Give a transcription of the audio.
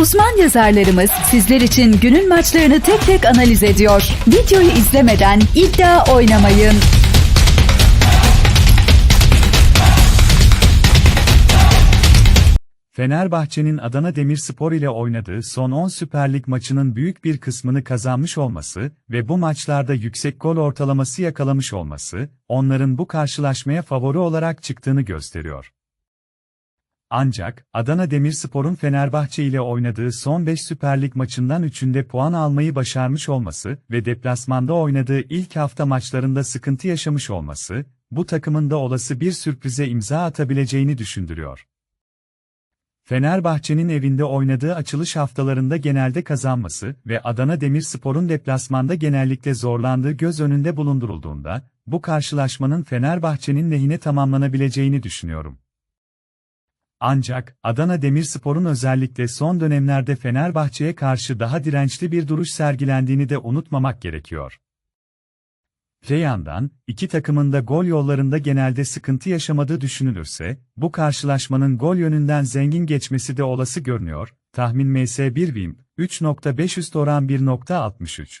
Uzman yazarlarımız sizler için günün maçlarını tek tek analiz ediyor. Videoyu izlemeden iddia oynamayın. Fenerbahçe'nin Adana Demirspor ile oynadığı son 10 Süper Lig maçının büyük bir kısmını kazanmış olması ve bu maçlarda yüksek gol ortalaması yakalamış olması, onların bu karşılaşmaya favori olarak çıktığını gösteriyor. Ancak, Adana Demirspor'un Fenerbahçe ile oynadığı son 5 Süper Lig maçından 3'ünde puan almayı başarmış olması ve deplasmanda oynadığı ilk hafta maçlarında sıkıntı yaşamış olması, bu takımın da olası bir sürprize imza atabileceğini düşündürüyor. Fenerbahçe'nin evinde oynadığı açılış haftalarında genelde kazanması ve Adana Demirspor'un deplasmanda genellikle zorlandığı göz önünde bulundurulduğunda, bu karşılaşmanın Fenerbahçe'nin lehine tamamlanabileceğini düşünüyorum. Ancak, Adana Demirspor'un özellikle son dönemlerde Fenerbahçe'ye karşı daha dirençli bir duruş sergilendiğini de unutmamak gerekiyor. Öte yandan, iki takımın da gol yollarında genelde sıkıntı yaşamadığı düşünülürse, bu karşılaşmanın gol yönünden zengin geçmesi de olası görünüyor. Tahmin MS1 Vim, 3.5 üst oran 1.63.